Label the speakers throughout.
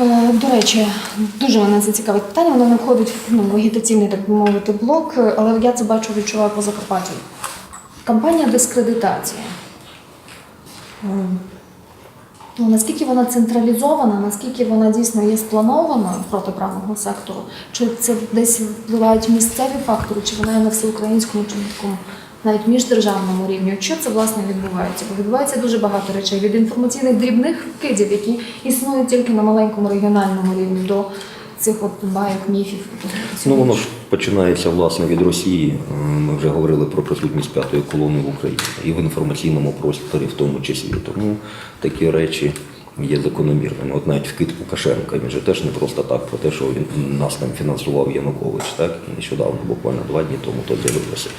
Speaker 1: Е, До речі, дуже мене це цікавить питання. Воно не входить в ну, вегетаційний, так би мовити, блок, але я це бачу, відчуваю по Закарпаттю. Кампанія дискредитації. Ну, наскільки вона централізована, наскільки вона дійсно є спланована протиправного сектору? Чи це десь впливають місцеві фактори, чи вона є на всеукраїнському, чи на такому навіть міждержавному рівні? Що це власне відбувається? Бо відбувається дуже багато речей від інформаційних дрібних вкидів, які існують тільки на маленькому регіональному рівні, до цих от байок, міфів.
Speaker 2: Ну воно ж починається власне від Росії. Ми вже говорили про присутність п'ятої колони в Україні і в інформаційному просторі, в тому числі. Тому такі речі є закономірними. От навіть вкид Лукашенка, він же теж не просто так про те, що він нас там фінансував Янукович, так нещодавно, буквально два дні тому то з'явилося.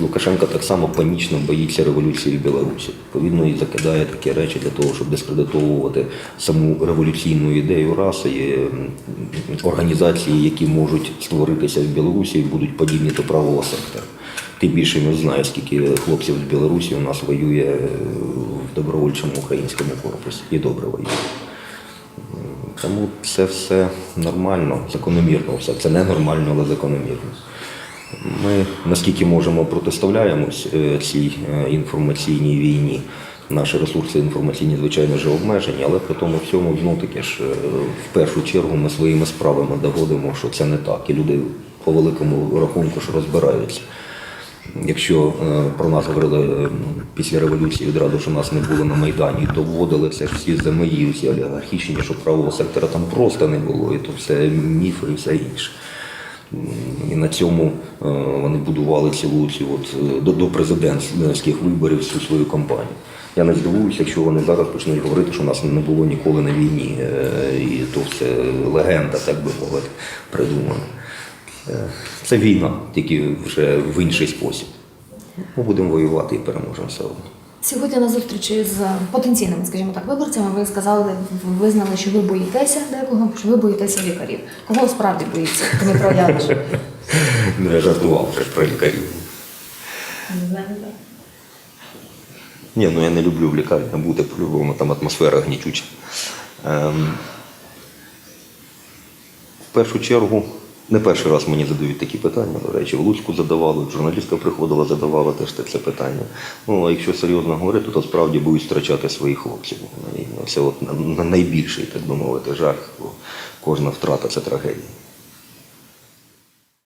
Speaker 2: Лукашенко так само панічно боїться революції в Білорусі. Відповідно, і закидає такі речі для того, щоб дискредитовувати саму революційну ідею раси. Організації, які можуть створитися в Білорусі, і будуть подібні до правого сектора. Тим більше не знаю, скільки хлопців з Білорусі у нас воює е, в добровольчому українському корпусі і добре воює. Тому це все нормально, закономірно. Все це не нормально, але закономірно. Ми наскільки можемо протиставляємось е, цій е, інформаційній війні. Наші ресурси інформаційні, звичайно, вже обмежені, але при тому всьому знов таки ж е, в першу чергу ми своїми справами доводимо, що це не так. І люди по великому рахунку ж розбираються. Якщо е, про нас говорили е, після революції відразу, що нас не було на Майдані, доводили це всі замиї, всі олігархічні, що правого сектора там просто не було, і то все міфи і все інше. І на цьому е, вони будували цілу цю от до, президентських виборів всю свою кампанію. Я не здивуюся, якщо вони зараз почнуть говорити, що нас не було ніколи на війні, і то все легенда, так би мовити, придумана. Е, Це війна, тільки вже в інший спосіб. Ми будемо воювати і переможемо все одно.
Speaker 1: Сьогодні на зустрічі з потенційними, скажімо так, виборцями, ви сказали, визнали, що ви боїтеся декого, що ви боїтеся лікарів. Кого справді боїться? Дмитро Яниш?
Speaker 2: Ну, Я жартував вже про лікарів.
Speaker 1: Не знаю.
Speaker 2: Ні, ну я не люблю в лікарні бути по-любому, там атмосфера гнітюча. Ем, в першу чергу, не перший раз мені задають такі питання. До речі, в Луцьку задавали, журналістка приходила, задавала теж це питання. Ну, а якщо серйозно говорити, то справді будуть втрачати своїх хлопців. Це от на- на найбільший, так би мовити, жах. бо Кожна втрата це трагедія.